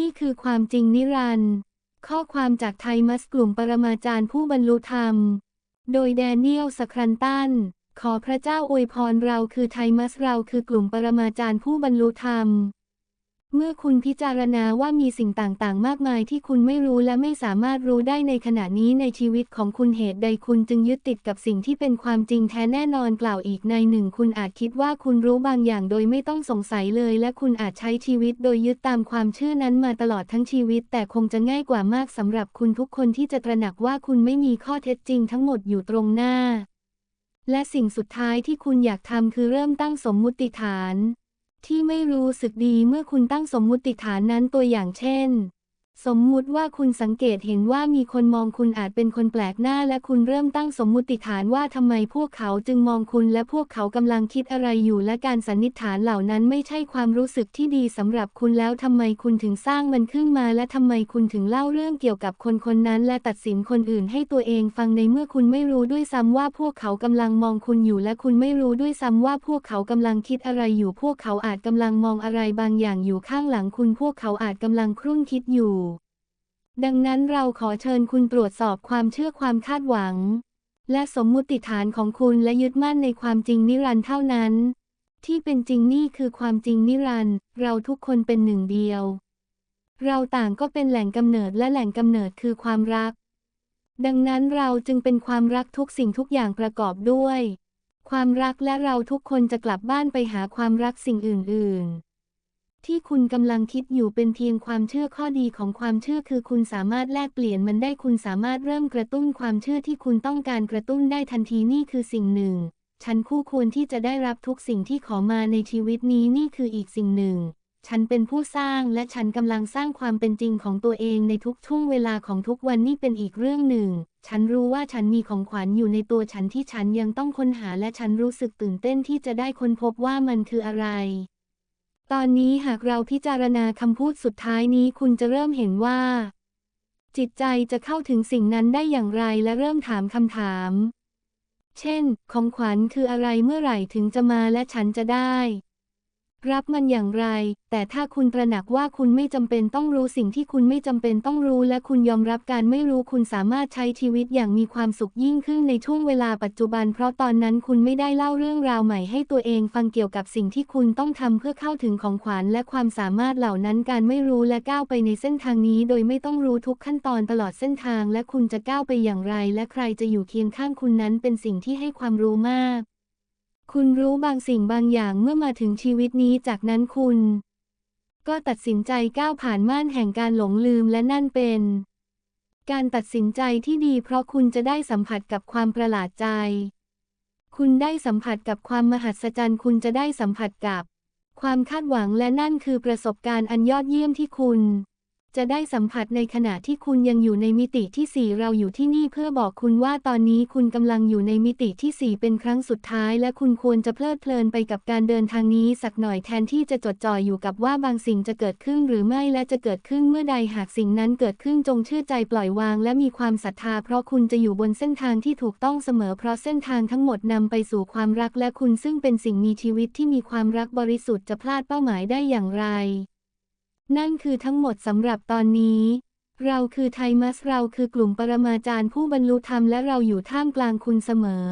นี่คือความจริงนิรันดร์ข้อความจากไทมัสกลุ่มปรมาจารย์ผู้บรรลุธรรม โดยแดเนียลสครันตัน ขอพระเจ้าอวยพรเราคือไทมัสเราคือกลุ่มปรมาจารย์ผู้บรรลุธรรม เมื่อคุณพิจารณาว่ามีสิ่งต่างๆ มากมายที่คุณไม่รู้และไม่สามารถรู้ได้ในขณะนี้ในชีวิตของคุณเหตุใดคุณจึงยึดติดกับสิ่งที่เป็นความจริงแท้แน่นอนกล่าวอีกในหนึ่ง คุณอาจคิดว่าคุณรู้บางอย่างโดยไม่ต้องสงสัยเลย และคุณอาจใช้ชีวิตโดยยึดตามความเชื่อนั้นมาตลอดทั้งชีวิต แต่คงจะง่ายกว่ามากสำหรับคุณทุกคนที่จะตระหนักว่าคุณไม่มีข้อเท็จจริงทั้งหมดอยู่ตรงหน้า และสิ่งสุดท้ายที่คุณอยากทำคือเริ่มตั้งสมมุติฐาน ที่ไม่รู้สึกดีเมื่อคุณตั้งสมมุติฐานนั้นตัวอย่างเช่น สมมุติว่าคุณสังเกตเห็นว่ามีคนมองคุณอาจเป็นคนแปลกหน้า และคุณเริ่มตั้งสมมุติฐานว่าทำไมพวกเขาจึงมองคุณและพวกเขากำลังคิดอะไรอยู่ และการสันนิษฐานเหล่านั้นไม่ใช่ความรู้สึกที่ดีสำหรับคุณแล้วทำไมคุณถึงสร้างมันขึ้นมา และทำไมคุณถึงเล่าเรื่องเกี่ยวกับคนคนนั้น และตัดสินคนอื่นให้ตัวเองฟังในเมื่อคุณไม่รู้ด้วยซ้ำว่าพวกเขากำลังมองคุณอยู่ และคุณไม่รู้ด้วยซ้ำว่าพวกเขากำลังคิดอะไรอยู่ พวกเขาอาจกำลังมองอะไรบางอย่างอยู่ข้างหลังคุณ พวกเขาอาจกำลังครุ่นคิดอยู่ ดังนั้นเราขอเชิญคุณตรวจสอบความเชื่อความคาดหวัง และสมมุติฐานของคุณและยึดมั่นในความจริงนิรันดร์เท่านั้น ที่เป็นจริงนี่คือความจริงนิรันดร์เราทุกคนเป็นหนึ่งเดียว เราต่างก็เป็นแหล่งกำเนิดและแหล่งกำเนิดคือความรัก ดังนั้นเราจึงเป็นความรักทุกสิ่งทุกอย่างประกอบด้วย ความรักและเราทุกคนจะกลับบ้านไปหาความรักสิ่งอื่น ๆ ที่คุณกำลังคิดอยู่เป็นเพียงความเชื่อข้อดีของความเชื่อคือคุณสามารถแลกเปลี่ยนมันได้คุณสามารถเริ่มกระตุ้นความเชื่อที่คุณต้องการกระตุ้นได้ทันทีนี่คือสิ่งหนึ่ง ฉันคู่ควรที่จะได้รับทุกสิ่งที่ขอมาในชีวิตนี้นี่คืออีกสิ่งหนึ่ง ฉันเป็นผู้สร้างและฉันกำลังสร้างความเป็นจริงของตัวเองในทุกช่วงเวลาของทุกวันนี่เป็นอีกเรื่องหนึ่ง ฉันรู้ว่าฉันมีของขวัญอยู่ในตัวฉันที่ฉันยังต้องค้นหาและฉันรู้สึกตื่นเต้นที่จะได้ค้นพบว่ามันคืออะไร ตอนนี้หากเราพิจารณาคำพูดสุดท้ายนี้คุณจะเริ่มเห็นว่า จิตใจจะเข้าถึงสิ่งนั้นได้อย่างไรและเริ่มถามคำถาม เช่น ของขวัญคืออะไรเมื่อไหร่ถึงจะมาและฉันจะได้ รับมันอย่างไร แต่ถ้าคุณตระหนักว่าคุณไม่จำเป็นต้องรู้สิ่งที่คุณไม่จำเป็นต้องรู้ และคุณยอมรับการไม่รู้คุณสามารถใช้ชีวิตอย่างมีความสุขยิ่งขึ้นในช่วงเวลาปัจจุบัน เพราะตอนนั้นคุณไม่ได้เล่าเรื่องราวใหม่ให้ตัวเองฟังเกี่ยวกับสิ่งที่คุณต้องทำเพื่อเข้าถึงของขวัญและความสามารถเหล่านั้นการไม่รู้และก้าวไปในเส้นทางนี้ โดยไม่ต้องรู้ทุกขั้นตอนตลอดเส้นทาง และคุณจะก้าวไปอย่างไร และใครจะอยู่เคียงข้างคุณนั้นเป็นสิ่งที่ให้ความรู้มาก คุณรู้บางสิ่งบางอย่างเมื่อมาถึงชีวิตนี้จากนั้นคุณ ก็ตัดสินใจก้าวผ่านม่านแห่งการหลงลืมและนั่นเป็น การตัดสินใจที่ดีเพราะคุณจะได้สัมผัสกับความประหลาดใจ คุณได้สัมผัสกับความมหัศจรรย์ คุณจะได้สัมผัสกับ ความคาดหวังและนั่นคือประสบการณ์อันยอดเยี่ยมที่คุณ จะได้สัมผัสในขณะที่คุณยังอยู่ในมิติที่ 4 เราอยู่ที่นี่เพื่อบอกคุณว่าตอนนี้คุณกำลังอยู่ในมิติที่ 4 เป็นครั้งสุดท้าย และคุณควรจะเพลิดเพลินไปกับการเดินทางนี้สักหน่อยแทนที่จะจดจ่ออยู่กับว่าบางสิ่งจะเกิดขึ้นหรือไม่และจะเกิดขึ้นเมื่อใดหากสิ่งนั้นเกิดขึ้นจงเชื่อใจปล่อยวาง และมีความศรัทธา เพราะคุณจะอยู่บนเส้นทางที่ถูกต้องเสมอ เพราะเส้นทางทั้งหมดนำไปสู่ความรักและคุณซึ่งเป็นสิ่งมีชีวิตที่มีความรักบริสุทธิ์จะพลาดเป้าหมายได้อย่างไร นั่นคือทั้งหมดสำหรับตอนนี้ เราคือไทมัสเราคือกลุ่มปรมาจารย์ผู้บรรลุธรรมและเราอยู่ท่ามกลางคุณเสมอ